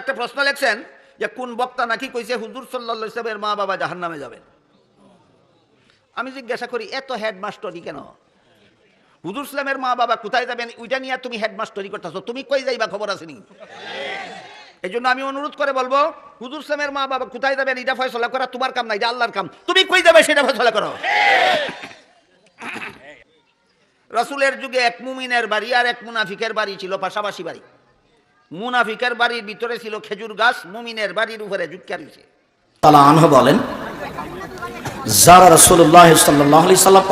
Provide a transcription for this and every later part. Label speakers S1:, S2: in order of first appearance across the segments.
S1: একটা প্রশ্ন লেখছেন যে কোন বক্তা নাকি কইছে হুজুর সাল্লা ইসলামের মা বাবা জাহান নামে যাবেন? আমি জিজ্ঞাসা করি, এত হেডমাস্টারই কেন? হুজুর ইসলামের মা বাবা কোথায় যাবেন? ওইটা নিয়ে তুমি হেডমাস্টারি করতেছো। তুমি কই যাইবা? খবর আসেনি এই জন্য আমি অনুরোধ করে বলব, হুজুর ইসলামের মা বাবা কোথায় যাবেন? এটা ফয়সলা করা তোমার কাম না, এটা আল্লাহর কাম। তুমি কই যাবে সেটা ফয়সলা করো। রসুলের যুগে এক মুমিনের বাড়ি আর এক মুনাফিকের বাড়ি ছিল পাশাপাশি বাড়ি। মুনাফিকের বাড়ির ভিতরে ছিল খেজুর গাছ, মুমিনের বাড়ির উপরে জুটকা
S2: তালা আনহ বলেন, যারা রসুল্লাহ সাল্লাহ আলি সাল্লাম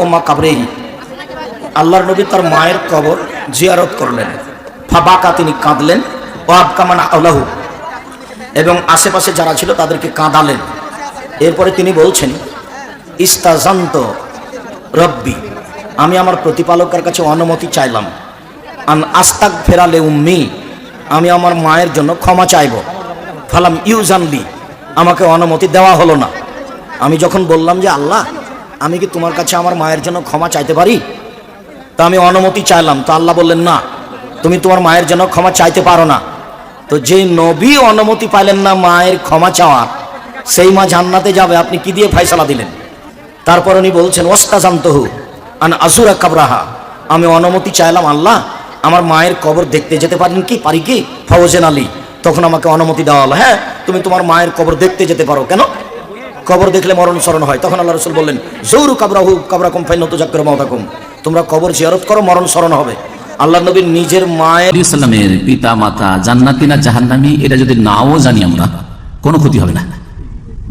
S2: আল্লাহর নবী তার মায়ের কবর জিয়ারত করলেন। ফাবাকা তিনি কাঁদলেন ও আবকামান আল্লাহু এবং আশেপাশে যারা ছিল তাদেরকে কাঁদালেন। এরপরে তিনি বলছেন ইস্তাজান্ত রব্বি, আমি আমার প্রতিপালকের কাছে অনুমতি চাইলাম। আন আস্তাক ফেরালে উম্মি আমি আমার মায়ের জন্য ক্ষমা চাইব। ফালাম ইউজানলি আমাকে অনুমতি দেওয়া হলো না। আমি যখন বললাম যে, আল্লাহ, আমি কি তোমার কাছে আমার মায়ের জন্য ক্ষমা চাইতে পারি? তা আমি অনুমতি চাইলাম। তো আল্লাহ বললেন, না, তুমি তোমার মায়ের জন্য ক্ষমা চাইতে পারো না। তো যে নবী অনুমতি পাইলেন না মায়ের ক্ষমা চাওয়ার, সেই মা জান্নাতে যাবে। আপনি কি দিয়ে ফাইসালা দিলেন? তারপর উনি বলছেন, ওস্তাজান্তহু, আন আসুরা কাবরাহা। আমি অনুমতি চাইলাম, আল্লাহ আমার মায়ের কবর দেখতে যেতে পারেন কি? পারি কি? ফওজেন আলী, তখন আমাকে অনুমতি দেওয়া হলো। হ্যাঁ তুমি তোমার মায়ের কবর দেখতে যেতে পারো। কেন? কবর দেখলে মরণ স্মরণ হয়। তখন আল্লাহ রসুল বললেন, জৌরু কাবরাহু কাবরাকুম ফাইন নতুজাক্কর মহতাকুম তোমরা কবর জিয়ারত করো মরণ স্মরণ হবে। আল্লাহ নবীর নিজের মায়ের
S3: নবী সাল্লামের পিতা, মাতা, জান্নাতি না জাহান্নামি, এটা যদি নাও জানি আমরা, কোনো ক্ষতি হবে না।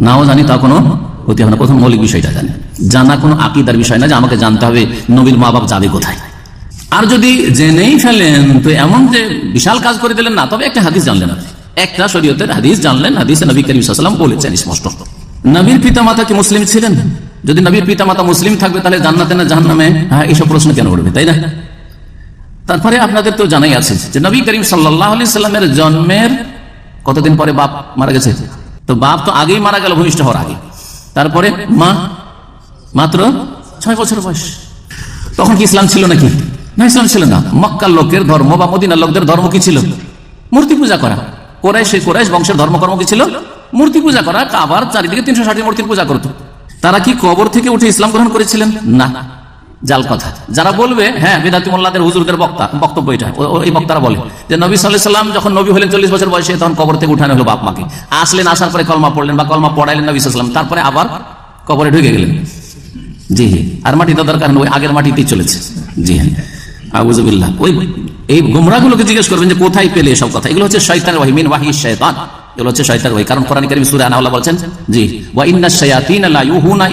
S3: নাও জানি তা কোনো ক্ষতি হবে না। প্রথম মৌলিক বিষয়টা জানি। জানা কোনো আকিদার বিষয় না যে আমাকে জানতে হবে নবীর মা বাপ যাবে কোথায়। আর যদি জেনেই ফেলেন, তো এমন যে বিশাল কাজ করে দিলেন না, তবে একটা হাদিস জানলেন আপনি। একটা শরীয়তের হাদিস জানলেন, হাদিসে নবী করিম বলেছেন, স্পষ্ট। নবীর পিতা মাতা কি মুসলিম ছিলেন? যদি নবীর পিতা মাতা মুসলিম থাকবে, তাহলে জান্নাতে না জাহান্নামে? হ্যাঁ এইসব প্রশ্ন কেন উঠবে তাই না? তারপরে আপনাদের তো জানাই আছে যে নবী করিম সাল্লাহ আলি সাল্লামের জন্মের কতদিন পরে বাপ মারা গেছে? তো বাপ তো আগেই মারা গেল, ভূমিষ্ঠ হওয়ার আগে। তারপরে মা, মাত্র ছয় বছর বয়স। তখন কি ইসলাম ছিল নাকি? না ছিল না। মক্কার লোকের ধর্ম বা মদিনার লোকদের ধর্ম কি ছিল? মূর্তি পূজা করা। কোরাইশ সেই কোরাইশ বংশের ধর্মকর্ম কি ছিল? মূর্তি পূজা করা। কাবার চারিদিকে তিনশো ষাটি মূর্তির পূজা করতো। তারা কি কবর থেকে উঠে ইসলাম গ্রহণ করেছিলেন? না। জাল কথা। যারা বলবে হ্যাঁ বেদাতি মোল্লাদের হুজুরদের বক্তা বক্তব্য এটা। এই বক্তারা বলে যে, নবী সাল্লাহ সাল্লাম যখন নবী হলেন চল্লিশ বছর বয়সে, তখন কবর থেকে উঠানো হলো বাপ মাকে। আসলেন, আসার পরে কলমা পড়লেন বা কলমা পড়াইলেন নবী সাল্লাম। তারপরে আবার কবরে ঢুকে গেলেন। জি আর মাটি তো দরকার আগের মাটিতেই চলেছে। জি হ্যাঁ। আবুজবিল্লাহ ওই এই জিজ্ঞেস করবেন যে কোথায় পেলে এসব কথা? এগুলো হচ্ছে শয়তানের ওয়াহি মিন ওয়াহি শয়তান। এগুলো হচ্ছে শয়তানের ওয়াহি। কারণ কোরআন কারীম সূরা আনাওয়ালা বলছেন জি ওয়া ইন্নাশ শায়াতিন লা ইউহুনা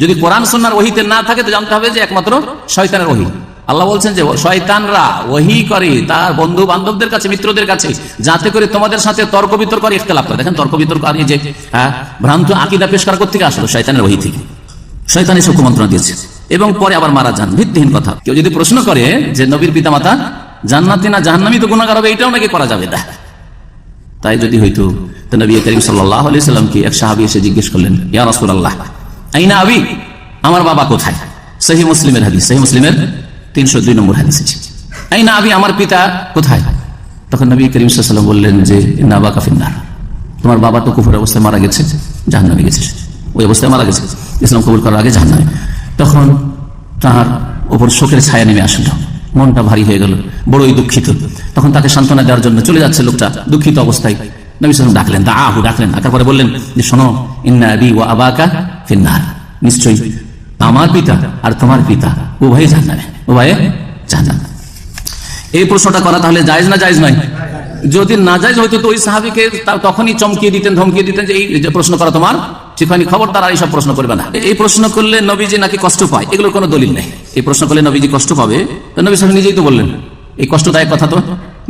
S3: যদি কোরআন সুন্নাহর ওহিতে না থাকে তো জানতে হবে যে একমাত্র শয়তানের ওহি আল্লাহ বলছেন যে শয়তানরা ওহি করে তার বন্ধু বান্ধবদের কাছে মিত্রদের কাছে যাতে করে তোমাদের সাথে তর্ক বিতর্ক করে ইখতিলাফ করে। দেখেন তর্ক বিতর্ক আর যে হ্যাঁ, ভ্রান্ত আকিদা পেশ করা থেকে আসলো? শয়তানের ওহি থেকে। শয়তানি সব মন্ত্রণা দিয়েছে। এবং পরে আবার মারা যান। ভিত্তিহীন কথা। কেউ যদি প্রশ্ন করে যে নবীর পিতামাতা জান্নাতি না জাহান্নামি তো গুণাগার হবে, এটাও নাকি করা যাবে? না তাই যদি হইতো নবী করিম সাল্লাহ আলি সাল্লামকে এক সাহাবি এসে জিজ্ঞেস করলেন, ইয়া রাসূলুল্লাহ, আইনা আবি? আমার বাবা কোথায়? সহি মুসলিমের হাদিস। সহি মুসলিমের তিনশো দুই নম্বর হাদিস। আইনা আবি, আমার পিতা কোথায়? তখন নবী করিম সাল্লাম বললেন যে নাবা কাফিন্নার তোমার বাবা তো কুফুর অবস্থায় মারা গেছে, জাহান্নামে গেছে। ওই অবস্থায় মারা গেছে। ইসলাম কবুল করার আগে জাহান্নামে। তখন তার ওপর শোকের ছায়া নেমে আসলো। মনটা ভারী হয়ে গেল, বড়ই দুঃখিত। তখন তাকে সান্ত্বনা দেওয়ার জন্য চলে যাচ্ছে লোকটা দুঃখিত অবস্থায়। নবী সালাম ডাকলেন দা আহু ডাকলেন। ডাকার পরে বললেন, যে শোনো, ইন্না আবি ও আবাকা ফিন্নার। নিশ্চয়ই আমার পিতা আর তোমার পিতা উভয়ে জাহান্নামে উভয়ে জাহান্নামে। এই প্রশ্নটা করা তাহলে জায়েজ না জায়েজ নয়? যদি না হয়তো তো ওই সাহাবিকে তখনই চমকিয়ে দিতেন, ধমকিয়ে দিতেন যে, এই প্রশ্ন করা তোমার ঠিক খবর তারা এইসব প্রশ্ন করবে না। এই প্রশ্ন করলে নবীজি নাকি কষ্ট পায়, এগুলোর কোনো দলিল নেই। এই প্রশ্ন করলে নবীজি কষ্ট পাবে। নবী সাহেব নিজেই তো বললেন, এই কষ্টদায়ক কথা তো?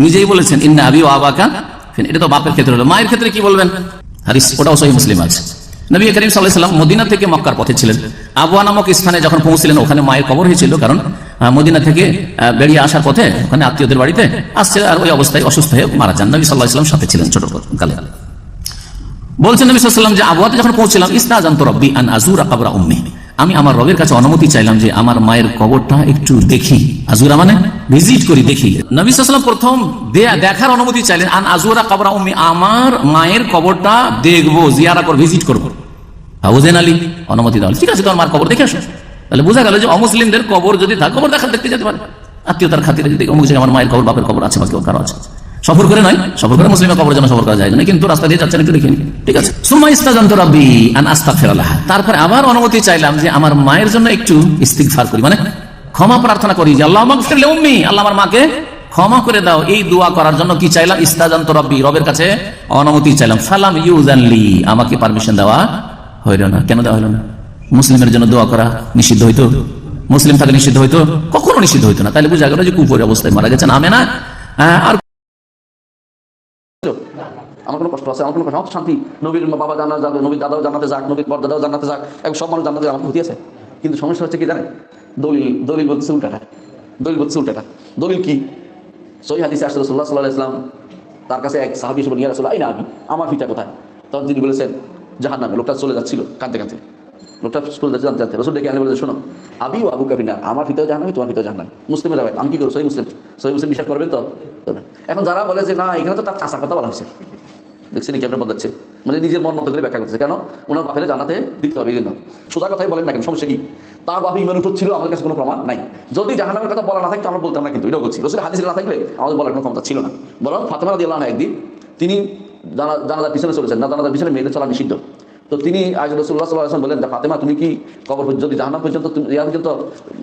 S3: নিজেই বলেছেন, ইন্না আবি ও আবাকা এটা তো বাপের ক্ষেত্রে হলো। মায়ের ক্ষেত্রে কি বলবেন? হারিস ওটাও সহি মুসলিম আছে। নবী করিম সাল্লাহ সাল্লাম মদিনা থেকে মক্কার পথে ছিলেন। আবুয়া নামক স্থানে যখন পৌঁছছিলেন ওখানে মায়ের কবর হয়েছিল। কারণ মদিনা থেকে বেরিয়ে আসার পথে ওখানে আত্মীয়দের বাড়িতে আসছে আর ওই অবস্থায় অসুস্থ হয়ে মারা যান। নবী সাল্লাহ সাল্লাম সাথে ছিলেন ছোট কালে বলছেন নবী সাল্লাম যে আবহাওয়াতে যখন পৌঁছলাম ইস্তা জান্ত রব্বি আন আজুর আকাবরা উম্মি। আমি আমার রবের কাছে অনুমতি চাইলাম যে, আমার মায়ের কবরটা একটু দেখি। আজুরা মানে? ভিজিট করি, দেখি। নবী সাল্লাম প্রথম দেখার অনুমতি চাইলেন, আন আজুরা কবরা উম্মি, আমার মায়ের কবরটা দেখব, জিয়ারা কর, ভিজিট করব। হাউজেন আলী অনুমতি দেওয়া ঠিক আছে, তোমার মার কবর দেখে আসো। তাহলে বোঝা গেল যে অমুসলিমদের কবর যদি থাকে, কবর দেখা দেখতে যেতে পারে। আত্মীয়তার খাতিরে যদি অমুক আমার মায়ের কবর, বাপের কবর আছে বা কেউ কারও আছে। সফর করে নয়, সফর করে মুসলিমের কবর যেন সফর করা যায় না। কিন্তু রাস্তা দিয়ে যাচ্ছেন একটু দেখে। ঠিক আছে। সুম্মা ইস্তাজান্ত রাব্বি আন আস্তাগফিরাল্লাহ তারপরে আবার অনুমতি চাইলাম যে আমার মায়ের জন্য একটু ইস্তিগফার করি। মানে ক্ষমা প্রার্থনা করি যে আল্লাহ মাগফির লিউম্মি আল্লাহ আমার মাকে ক্ষমা করে দাও। এই দোয়া করার জন্য কি চাইলাম? ইস্তাজান্ত রব্বি, রবের কাছে অনুমতি চাইলাম। ফালাম ইউজানলি আমাকে পারমিশন দেওয়া হইল না। কেন দেওয়া হইল না? মুসলিমের জন্য দোয়া করা নিষিদ্ধ হইতো? মুসলিম থাকা নিষিদ্ধ হইতো? কখনো নিষিদ্ধ হইতো না। তাহলে বোঝা গেল যে কুপুরের অবস্থায় মারা গেছেন আমে না আর
S4: আমার কোনো কষ্ট আছে? আমার কোনো শান্তি। বাবা জানা নবীর জানাতে যাক নবীর জানাতে যাক সব মানুষ কিন্তু সমস্যা হচ্ছে কি দলিল দলিল বলছে দলিল বলছে দলিল কি? আসলে তার কাছে এক সাহাবি ইয়া রাসূলুল্লাহ, এই না আমি আমার ফিটা কোথায়? তখন তিনি বলেছেন জাহান নামে লোকটা চলে যাচ্ছিল কাঁদতে কাঁদতে। আনে বলে, শোনো, আবি আমার তোমার কি বিশ্বাস তো? এখন যারা বলে যে, না, এখানে তো তার কথা বলা দেখছেন মানে নিজের মন মতো করে ব্যাখ্যা করতেছে। কেন? ওনার বাপের জানাতে দিতে হবে, এই সোজা কথাই বলেন না কেন? সমস্যা কি? তার বাপে ইমান উঠত ছিল আমাদের কাছে কোনো প্রমাণ নাই। যদি জাহান্নামের কথা বলা না থাকতো, আমরা বলতাম না কিন্তু বলছি রসুল হাদিসে না থাকলে আমাদের বলার কোনো ক্ষমতা ছিল না। বরং ফাতেমা দিয়ে একদিন, তিনি জানা জানাজার পিছনে চলেছেন। না, জানাজার পিছনে মেয়েদের চলা নিষিদ্ধ। তো তিনি আজ রসুল্লাহ সাল্লাহ আসলাম বললেন ফাতেমা, তুমি কি কবর যদি জাহান্নাম পর্যন্ত ইয়া পর্যন্ত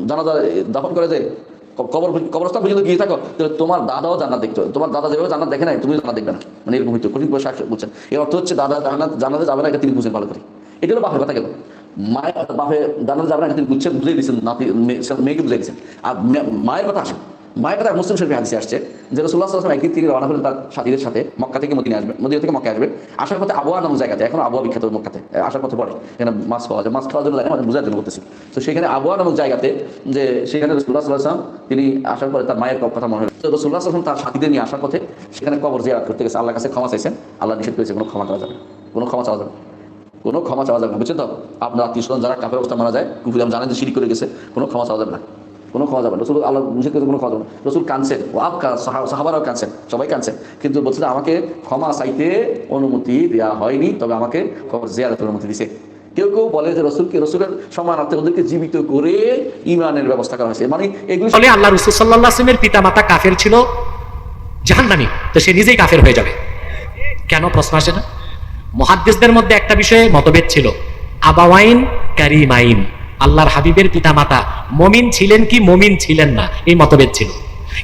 S4: জানাজা দাফন করে যে কবর কবরস্থান পর্যন্ত গিয়ে থাকো? তাহলে তোমার দাদাও জান্নাত দেখতে হবে তোমার দাদা যেভাবে জান্নাত দেখে নাই তুমি জান্নাত দেখবে না। মানে এরকম হইতো, কঠিন বয়সে বলছেন। এর অর্থ হচ্ছে দাদা জান্নাত, জান্নাতে যাবে না এটা তিনি বুঝেন ভালো করে। এটা হলো বাপের কথা গেল মায়ের বাপে জান্নাতে যাবে না এটা তিনি বুঝছেন বুঝে দিয়েছেন, নাতি মেয়ে- মেয়েকে বুঝে দিয়েছেন। আর মায়ের কথা আসে মায়ের কথা মুসলিম শরীফে হাদিসে আসছে যে রসুল্লাহ একদিন তিনি রওনা হলেন তার সাথীদের সাথে মক্কা থেকে মদিনে আসবেন মদিনা থেকে মক্কা আসবেন আসার পথে আবহাওয়া নামক জায়গাতে, এখন আবহাওয়া বিখ্যাত মক্কাতে আসার পথে পড়ে। এখানে মাছ পাওয়া যায়। মাছ খাওয়ার জন্য লাগে বোঝার জন্য করতেছি। তো সেখানে আবহাওয়া নামক জায়গাতে, যে সেখানে রসুল্লাহ সাল্লাম তিনি আসার পরে তার মায়ের কথা মনে হলো তো রসুল্লাহ তার সাথীদের নিয়ে আসার পথে সেখানে কবর জিয়ারত করতে গেছে। আল্লাহ কাছে ক্ষমা চাইছেন। আল্লাহ নিষেধ করেছে, কোনো ক্ষমা করা যাবে কোনো ক্ষমা চাওয়া যাবে কোনো ক্ষমা চাওয়া যাবে না। বুঝছেন তো? আপনার আত্মীয় স্বজন যারা কাপের অবস্থা মারা যায় জানেন যে সিঁড়ি করে গেছে, কোনো ক্ষমা চাওয়া যাবে না। কোনো ক্ষমা যাবে না। রসুল আল্লাহ করে কোনো ক্ষমা যাবে না। রসুল কানছেন ও আপ সাহাবারাও কানছেন সবাই কানছেন কিন্তু বলছে আমাকে ক্ষমা চাইতে অনুমতি দেওয়া হয়নি, তবে আমাকে খবর অনুমতি দিছে। কেউ কেউ বলে যে রসুলকে রসুলের সমানার্থে ওদেরকে জীবিত করে ইমানের ব্যবস্থা করা হয়েছে। মানে এগুলি
S5: ফলে আল্লাহ রসুল সাল্লাহ আসলামের পিতা মাতা কাফের ছিল জাহান্নামী, তো সে নিজেই কাফের হয়ে যাবে। কেন প্রশ্ন আসে না? মহাদ্দেশদের মধ্যে একটা বিষয়ে মতভেদ ছিল। আবাওয়াইন কারিমাইন। আল্লাহর হাবিবের পিতা মাতা মমিন ছিলেন কি মমিন ছিলেন না, এই মতভেদ ছিল।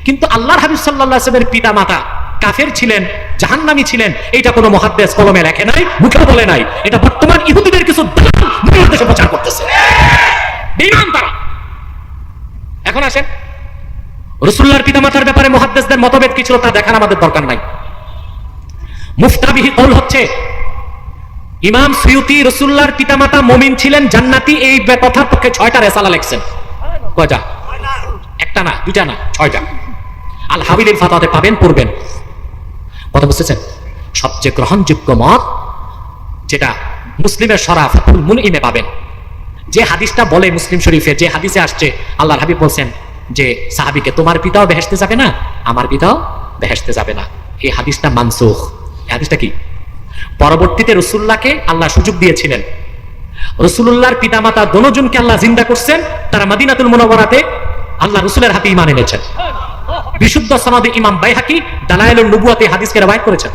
S5: কিন্তু আল্লাহর হাবিব সাল্লাহ পিতা মাতা কাফের ছিলেন, জাহান্নামী ছিলেন এটা কোনো মহাদ্দেশ কলমে লেখে নাই মুখে বলে নাই, এটা বর্তমান ইহুদিদের কিছু দেশে প্রচার করতেছে। তারা। এখন আসেন। রসুল্লাহর পিতামাতার ব্যাপারে মহাদ্দেশদের মতভেদ কি ছিল তা দেখার আমাদের দরকার নাই। মুফতাবিহি কৌল হচ্ছে ইমাম সুয়ুতি রসুল্লাহর পিতামাতা মমিন ছিলেন, জান্নাতি এই কথার পক্ষে ছয়টা রেসালা লেখছেন। কয়টা? একটা না, দুইটা না, ছয়টা। আল হাবিলের ফাতাতে পাবেন, পড়বেন। কথা বুঝতেছেন? সবচেয়ে গ্রহণযোগ্য মত যেটা মুসলিমের সরা ফাতুল মুনইমে পাবেন। যে হাদিসটা বলে মুসলিম শরীফে, যে হাদিসে আসছে আল্লাহ হাবিব বলছেন যে, সাহাবিকে তোমার পিতাও বেহেসতে যাবে না, আমার পিতাও বেহেসতে যাবে না। এই হাদিসটা মানসুখ। এই হাদিসটা কি? পরবর্তীতে রসুল্লাহকে আল্লাহ সুযোগ দিয়েছিলেন। রসুল্লাহর পিতামাতা দনোজনকে আল্লাহ জিন্দা করছেন, তারা মাদিনাতুল মুনাওয়ারাতে আল্লাহ রসুলের হাতে ইমান এনেছেন। বিশুদ্ধ সনদে ইমাম বাইহাকি দালায়েলুন নবুয়াতে হাদিসকে রবায়ত করেছেন।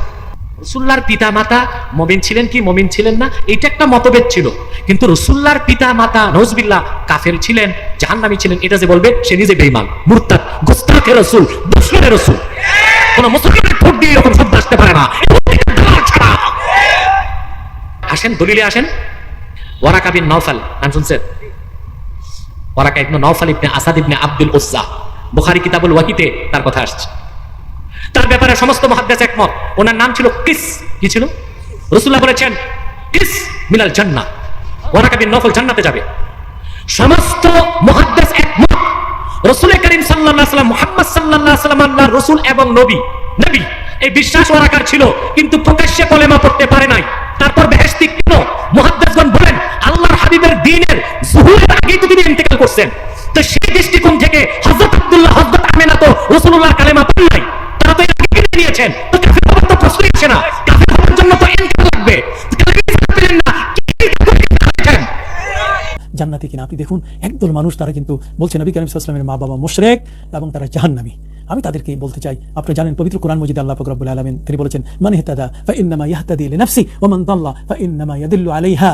S5: রসুল্লার পিতা মাতা মমিন ছিলেন কি মমিন ছিলেন না, এটা একটা মতভেদ ছিল। কিন্তু রসুল্লার পিতা মাতা নজবিল্লা কাফের ছিলেন, জাহান্নামী ছিলেন, এটা যে বলবে, সে নিজে বেইমান মুরতাদ, গোস্তাখে রসুল দুশ্মনের রসুল। কোন মুসলমানের আসেন, দলিলে আসেন। ওয়ারাকা বিন নাম শুনছেন? Waraqa ibn ibn Asad ibn Abdul কিতাবুল তার কথা আসছে। তার ব্যাপারে সমস্ত মহাদ্দেশ একমত। ওনার নাম ছিল কিস। কি ছিল? রসুল্লাহ বলেছেন, কিস মিনাল জান্না ওয়ারাকা বিন জান্নাতে যাবে। সমস্ত মহাদ্দেশ একমত। রসুল করিম সাল্লাল্লাহু সাল্লাম রসুল এবং নবী। নবী, এই বিশ্বাস ওরাকার ছিল, কিন্তু প্রকাশ্যে কলেমা পড়তে পারে নাই। তারপর বেহেস্তি কেন? মহাদ্দাসগণ বলেন, আল্লাহর হাবিবের দিনের জুহুরের আগেই তো তিনি ইন্তেকাল করছেন। তো সেই দৃষ্টিকোণ থেকে হযরত আব্দুল্লাহ, হযরত আমেনা তো রাসূলুল্লাহ কালেমা নাই। তারা তো এর আগে নিয়েছেন। তো কাফের হওয়ার তো প্রশ্নই আসে না। কাফের হওয়ার জন্য তো ইন্তেকাল লাগবে।
S6: জান্নাতি কিনা? আপনি দেখুন, একদল মানুষ তারা কিন্তু বলছে, নবী করিম ইসলামের মা বাবা মুশরেক এবং তারা জাহান্নামী। আমি তাদেরকে বলতে চাই আপনি জানেন, পবিত্র কোরআন মজিদ আল্লাহ পাক আলমিন তিনি বলেছেন মানে হেতাদা ফা ইন্নামা ইয়াহতাদি নাফসি ওমান মান দাল্লা ফা ইন্নামা ইয়াদিল্লু আলাইহা।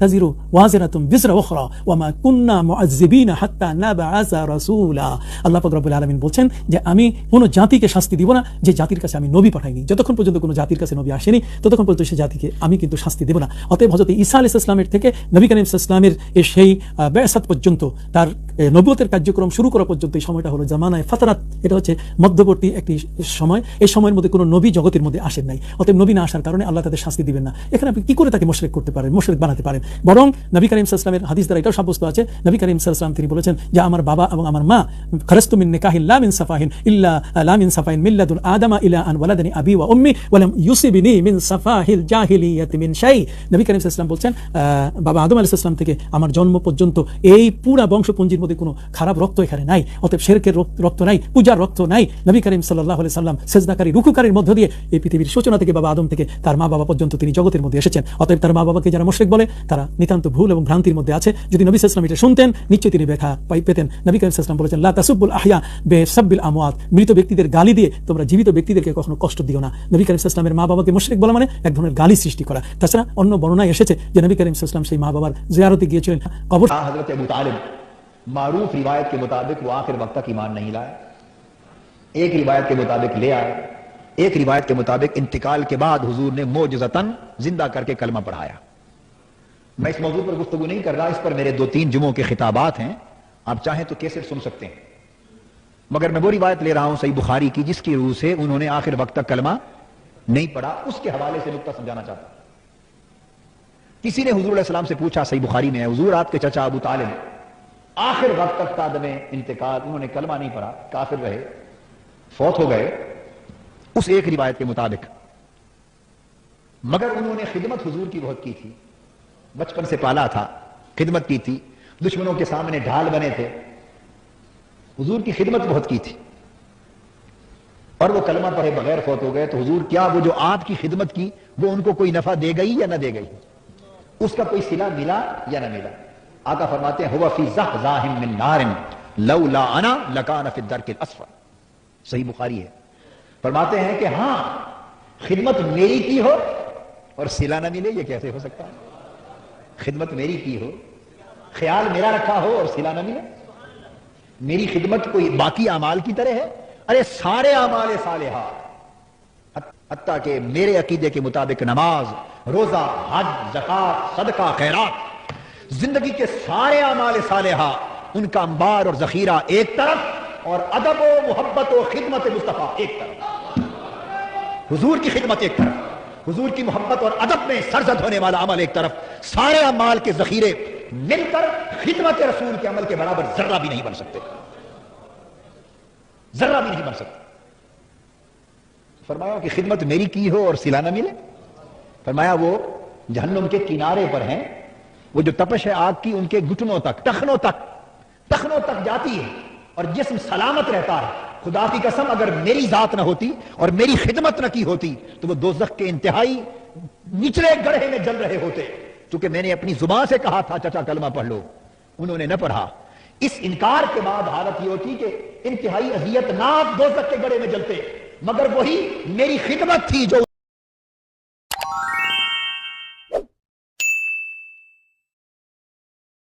S6: তাজিরু ওয়াজিরাতুম বিজরা উখরা ওয়া মা কুন্না মুআজ্জিবিনা হাত্তা নাবআসা রাসূলা আল্লাহ পাক রব্বুল বলছেন যে আমি কোনো জাতিকে শাস্তি দিব না, যে জাতির কাছে আমি নবী পাঠাইনি। যতক্ষণ পর্যন্ত কোনো জাতির কাছে নবী আসেনি, ততক্ষণ পর্যন্ত সেই জাতিকে আমি কিন্তু শাস্তি দেব না। অতএব হযরত ঈসা আলাইহিস সালামের থেকে নবী করিম ইসলামের সেই বেসাত পর্যন্ত, তার নবুয়তের কার্যক্রম শুরু করা পর্যন্ত এই সময়টা হলো জামানায় ফাতারাত। এটা হচ্ছে মধ্যবর্তী একটি সময়। এই সময়ের মধ্যে কোনো নবী জগতের মধ্যে আসেন নাই। অতএব নবী না আসার কারণে আল্লাহ তাদের শাস্তি দিবেন না। এখানে আপনি কি করে তাকে মোশরেক করতে পারেন? মোশরেক বানাতে পারেন। বরং নবী করিম সাল্লামের হাদিস দ্বারা এটাও সাব্যস্ত আছে, নবী করিম সাল্লাম তিনি বলেছেন যে, আমার বাবা এবং আমার মা খরস্তু মিন নিকাহিন লা মিন সাফাহিন ইল্লা লা মিন সাফাহিন মিল্লাদুন আদামা ইলা আন ওয়ালাদানি আবি ওয়া উম্মি ওয়ালাম ইউসিবিনি মিন সাফাহিল জাহিলিয়াতি মিন শাই। নবী করিম সাল্লাম বলছেন বাবা আদম আলাইহিস সালাম থেকে আমার জন্ম পর্যন্ত এই পুরা বংশপুঞ্জির মধ্যে কোনো খারাপ রক্ত এখানে নাই। অতএব শেরকের রক্ত- নাই, পূজার রক্ত নাই। নবী করিম সাল্লাহ আলি সাল্লাম সেজদাকারী, রুকুকারীর মধ্য দিয়ে এই পৃথিবীর সূচনা থেকে বাবা আদম থেকে তার মা বাবা পর্যন্ত তিনি জগতের মধ্যে এসেছেন। অতএব তার মা বাবাকে যারা মুশরিক মুশেক বলে তারা নিতান্ত ভুল এবং ভ্রান্তির মধ্যে আছে। যদি নবী সাল্লাম এটা শুনতেন, নিশ্চয়ই তিনি ব্যাখ্যা পাই পেতেন। নবী করিম সাল্লাম বলেছেন, লা আহিয়া বে সাব্বিল আমওয়াত। মৃত ব্যক্তিদের গালি দিয়ে তোমরা জীবিত ব্যক্তিদেরকে কখনো কষ্ট দিও না। নবী করিম সাল্লামের মা বাবাকে মুশেক বলা মানে এক ধরনের গালি সৃষ্টি করা। তাছাড়া অন্য বর্ণনায় এসেছে যে নবী করিম সাল্লাম সেই মা বাবার জিয়ারতে গিয়েছিলেন। معروف
S7: روایت کے مطابق وہ آخر وقت تک ایمان نہیں لائے ایک روایت کے مطابق لے آئے ایک روایت کے مطابق انتقال کے بعد حضور نے موجزتن زندہ کر کے کلمہ پڑھایا میں اس موضوع پر گفتگو نہیں کر رہا، اس پر میرے دو تین جمعوں کے خطابات ہیں۔ آپ چاہیں تو کیسے سن سکتے ہیں۔ مگر میں وہ روایت لے رہا ہوں صحیح بخاری کی، جس کی روح سے انہوں نے آخر وقت تک کلمہ نہیں پڑھا، اس کے حوالے سے نقطہ سمجھانا چاہتا ہوں۔ کسی نے حضور علیہ السلام سے پوچھا، صحیح بخاری میں حضور آپ کے چچا ابو طالب آخر وقت تک تادم انتقال، انہوں نے کلمہ نہیں پڑھا، کافر رہے، فوت ہو گئے۔ اس ایک روایت کے مطابق۔ مگر انہوں نے خدمت حضور کی بہت کی تھی۔ بچپن سے پالا تھا، خدمت کی تھی، دشمنوں کے سامنے ڈھال بنے تھے۔ حضور کی خدمت بہت کی تھی۔ اور وہ کلمہ پڑھے بغیر فوت ہو گئے تو حضور کیا وہ جو آپ کی خدمت کی، وہ ان کو کوئی نفع دے گئی یا نہ دے گئی؟ اس کا کوئی سلا ملا یا نہ ملا؟ آقا فرماتے ہیں صحیح بخاری ہے۔ فرماتے ہیں کہ ہاں خدمت میری کی ہو اور سلا نہ ملے، یہ کیسے ہو سکتا ہے؟ خدمت میری کی ہو؟ خیال میرا رکھا ہو اور سلا نہ ملے میری خدمت کوئی باقی اعمال کی طرح ہے؟ ارے سارے اعمال صالحہ۔ حتیٰ کہ میرے عقیدے کے مطابق نماز، روزہ، حج زکات صدقہ، خیرات، زندگی کے سارے اعمال صالحہ، ان کا انبار اور ذخیرہ ایک طرف اور ادب و محبت و خدمت مصطفیٰ ایک طرف۔ حضور کی خدمت ایک طرف۔ حضور کی محبت اور ادب میں سرزد ہونے والا عمل ایک طرف، سارے عمال کے ذخیرے مل کر خدمت رسول کے عمل کے برابر ذرہ بھی نہیں بن سکتے۔ ذرہ بھی نہیں بن سکتے۔ فرمایا کہ خدمت میری کی ہو اور سلا نہ ملے۔ فرمایا وہ جہنم کے کنارے پر ہیں۔ وہ جو تپش ہے آگ کی، ان کے گھٹنوں تک، تخنوں تک تخنوں تک جاتی ہے اور جسم سلامت رہتا ہے۔ خدا کی قسم اگر میری ذات نہ ہوتی اور میری خدمت نہ کی ہوتی تو وہ دوزخ کے انتہائی نچلے گڑھے میں جل رہے ہوتے۔ چونکہ میں نے اپنی زبان سے کہا تھا، چچا کلمہ پڑھ لو۔ انہوں نے نہ پڑھا۔ اس انکار کے بعد حالت یہ ہوتی کہ انتہائی اذیت ناک دوزخ کے گڑھے میں جلتے۔ مگر وہی میری خدمت تھی جو